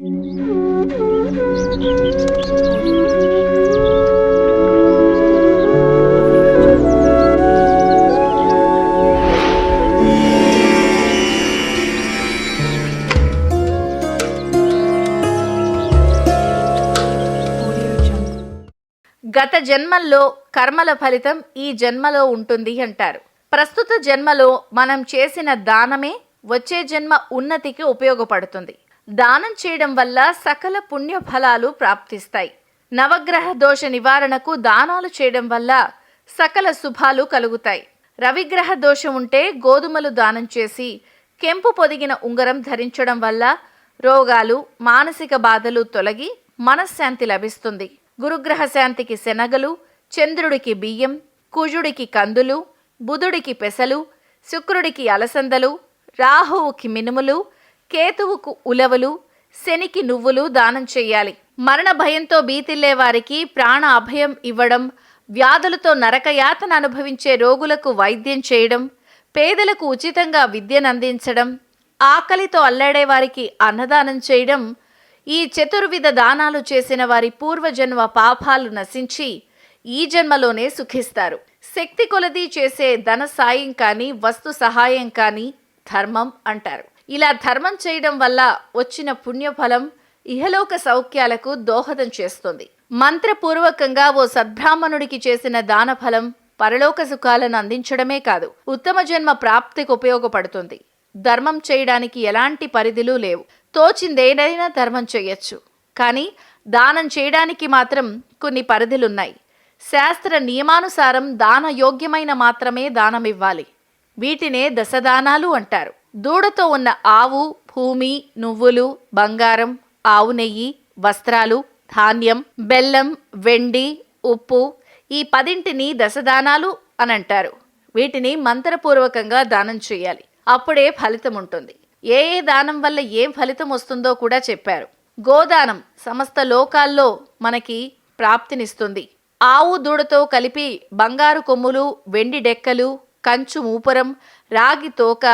గత జన్మల్లో కర్మల ఫలితం ఈ జన్మలో ఉంటుంది అంటారు. ప్రస్తుత జన్మలో మనం చేసిన దానమే వచ్చే జన్మ ఉన్నతికి ఉపయోగపడుతుంది. దానం చేయడం వల్ల సకల పుణ్య ఫలాలు ప్రాప్తిస్తాయి. నవగ్రహ దోష నివారణకు దానాలు చేయడం వల్ల సకల శుభాలు కలుగుతాయి. రవిగ్రహ దోషం ఉంటే గోధుమలు దానం చేసి కెంపు పొదిగిన ఉంగరం ధరించడం వల్ల రోగాలు మానసిక బాధలు తొలగి మనశ్శాంతి లభిస్తుంది. గురుగ్రహ శాంతికి శనగలు చంద్రుడికి బియ్యం కుజుడికి కందులు బుధుడికి పెసలు శుక్రుడికి అలసందలు రాహువుకి మినుములు కేతువుకు ఉలవలు శనికి నువ్వులు దానం చేయాలి. మరణ భయంతో బీతిల్లే వారికి ప్రాణ అభయం ఇవ్వడం వ్యాధులతో నరకయాతన అనుభవించే రోగులకు వైద్యం చేయడం పేదలకు ఉచితంగా విద్యను అందించడం ఆకలితో అల్లాడే వారికి అన్నదానం చేయడం ఈ చతుర్విధ దానాలు చేసిన వారి పూర్వజన్మ పాపాలు నశించి ఈ జన్మలోనే సుఖిస్తారు. శక్తి కొలది చేసే ధన సాయం కానీ వస్తు సహాయం కానీ ధర్మం అంటారు. ఇలా ధర్మం చేయడం వల్ల వచ్చిన పుణ్యఫలం ఇహలోక సౌఖ్యాలకు దోహదం చేస్తుంది. మంత్రపూర్వకంగా ఓ సద్బ్రాహ్మణుడికి చేసిన దానఫలం పరలోక సుఖాలను అందించడమే కాదు ఉత్తమ జన్మ ప్రాప్తికి ఉపయోగపడుతుంది. ధర్మం చేయడానికి ఎలాంటి పరిధులు లేవు. తోచిందేదైనా ధర్మం చేయొచ్చు. కానీ దానం చేయడానికి మాత్రం కొన్ని పరిధులున్నాయి. శాస్త్ర నియమానుసారం దాన యోగ్యమైన మాత్రమే దానమివ్వాలి. వీటినే దశదానాలు అంటారు. దూడతో ఉన్న ఆవు భూమి నువ్వులు బంగారం ఆవు నెయ్యి వస్త్రాలు ధాన్యం బెల్లం వెండి ఉప్పు ఈ పదింటిని దశదానాలు అని అంటారు వీటిని మంత్రపూర్వకంగా దానం చేయాలి. అప్పుడే ఫలితం ఉంటుంది. ఏ ఏ దానం వల్ల ఏం ఫలితం వస్తుందో కూడా చెప్పారు. గోదానం సమస్త లోకాల్లో మనకి ప్రాప్తినిస్తుంది. ఆవు దూడతో కలిపి బంగారు కొమ్ములు వెండి డెక్కలు కంచు మూపురం రాగి తోక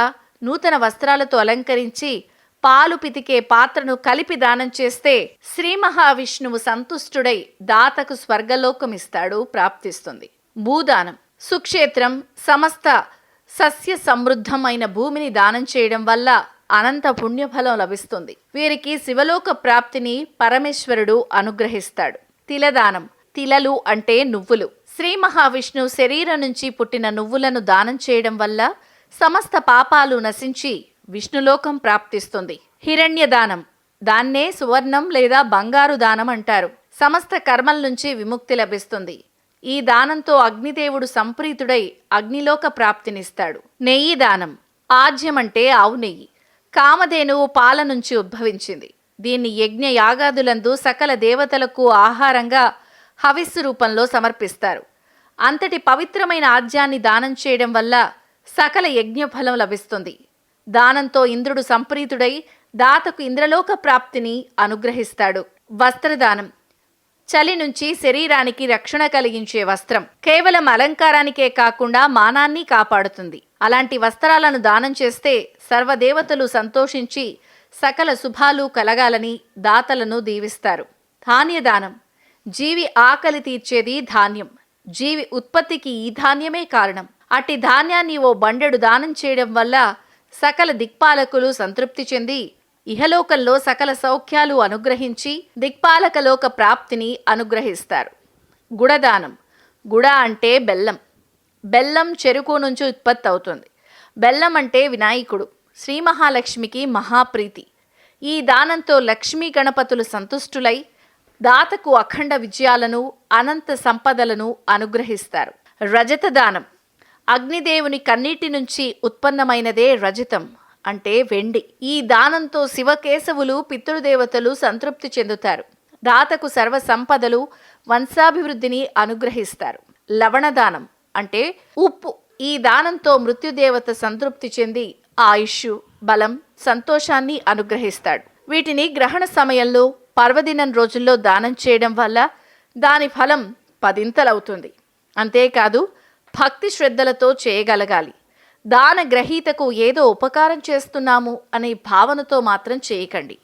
నూతన వస్త్రాలతో అలంకరించి పాలు పితికే పాత్రను కలిపి దానం చేస్తే శ్రీ మహావిష్ణువు సంతుష్టుడై దాతకు స్వర్గలోకమిస్తాడు ప్రాప్తిస్తుంది. భూదానం సుక్షేత్రం సమస్త సస్య సమృద్ధమైన భూమిని దానం చేయడం వల్ల అనంత పుణ్యఫలం లభిస్తుంది. వీరికి శివలోక ప్రాప్తిని పరమేశ్వరుడు అనుగ్రహిస్తాడు. తిలదానం తిలలు అంటే నువ్వులు. శ్రీ మహావిష్ణువు శరీరం నుంచి పుట్టిన నువ్వులను దానం చేయడం వల్ల సమస్త పాపాలు నశించి విష్ణులోకం ప్రాప్తిస్తుంది. హిరణ్య దానం దాన్నే సువర్ణం లేదా బంగారు దానం అంటారు. సమస్త కర్మల నుంచి విముక్తి లభిస్తుంది. ఈ దానంతో అగ్నిదేవుడు సంప్రీతుడై అగ్నిలోక ప్రాప్తినిస్తాడు. నెయ్యి దానం. ఆజ్యం అంటే ఆవు నెయ్యి. కామధేనువు పాల నుంచి ఉద్భవించింది. దీన్ని యజ్ఞ యాగాదులందు సకల దేవతలకు ఆహారంగా హవిస్సు రూపంలో సమర్పిస్తారు. అంతటి పవిత్రమైన ఆజ్యాన్ని దానం చేయడం వల్ల సకల యజ్ఞఫలం లభిస్తుంది. దానంతో ఇంద్రుడు సంప్రీతుడై దాతకు ఇంద్రలోక ప్రాప్తిని అనుగ్రహిస్తాడు. వస్త్రదానం. చలి నుంచి శరీరానికి రక్షణ కలిగించే వస్త్రం. కేవలం అలంకారానికే కాకుండా మానాన్ని కాపాడుతుంది. అలాంటి వస్త్రాలను దానం చేస్తే సర్వదేవతలు సంతోషించి సకల శుభాలు కలగాలని దాతలను దీవిస్తారు. ధాన్యదానం. జీవి ఆకలి తీర్చేది ధాన్యం. జీవి ఉత్పత్తికి ఈ ధాన్యమే కారణం. అట్టి ధాన్యాన్ని ఓ బండెడు దానం చేయడం వల్ల సకల దిక్పాలకులు సంతృప్తి చెంది ఇహలోకంలో సకల సౌఖ్యాలు అనుగ్రహించి దిక్పాలకలోక ప్రాప్తిని అనుగ్రహిస్తారు. గుడదానం. గుడ అంటే బెల్లం. బెల్లం చెరుకు నుంచి ఉత్పత్తి అవుతుంది. బెల్లం అంటే వినాయకుడు శ్రీ మహాలక్ష్మికి మహాప్రీతి. ఈ దానంతో లక్ష్మీ గణపతులు సంతుష్టులై దాతకు అఖండ విజయాలను అనంత సంపదలను అనుగ్రహిస్తారు. రజత దానం అగ్నిదేవుని కన్నీటి నుంచి ఉత్పన్నమైనదే రజతం. అంటే వెండి. ఈ దానంతో శివకేశవులు పితృదేవతలు సంతృప్తి చెందుతారు. దాతకు సర్వ సంపదలు వంశాభివృద్ధిని అనుగ్రహిస్తారు. లవణదానం. అంటే ఉప్పు. ఈ దానంతో మృత్యుదేవత సంతృప్తి చెంది ఆయుష్ బలం సంతోషాన్ని అనుగ్రహిస్తాడు. వీటిని గ్రహణ సమయంలో పర్వదినం రోజుల్లో దానం చేయడం వల్ల దాని ఫలం పదింతలవుతుంది. అంతేకాదు భక్తి శ్రద్ధలతో చేయగలగాలి. దాన గ్రహీతకు ఏదో ఉపకారం చేస్తున్నాము అనే భావనతో మాత్రం చేయకండి.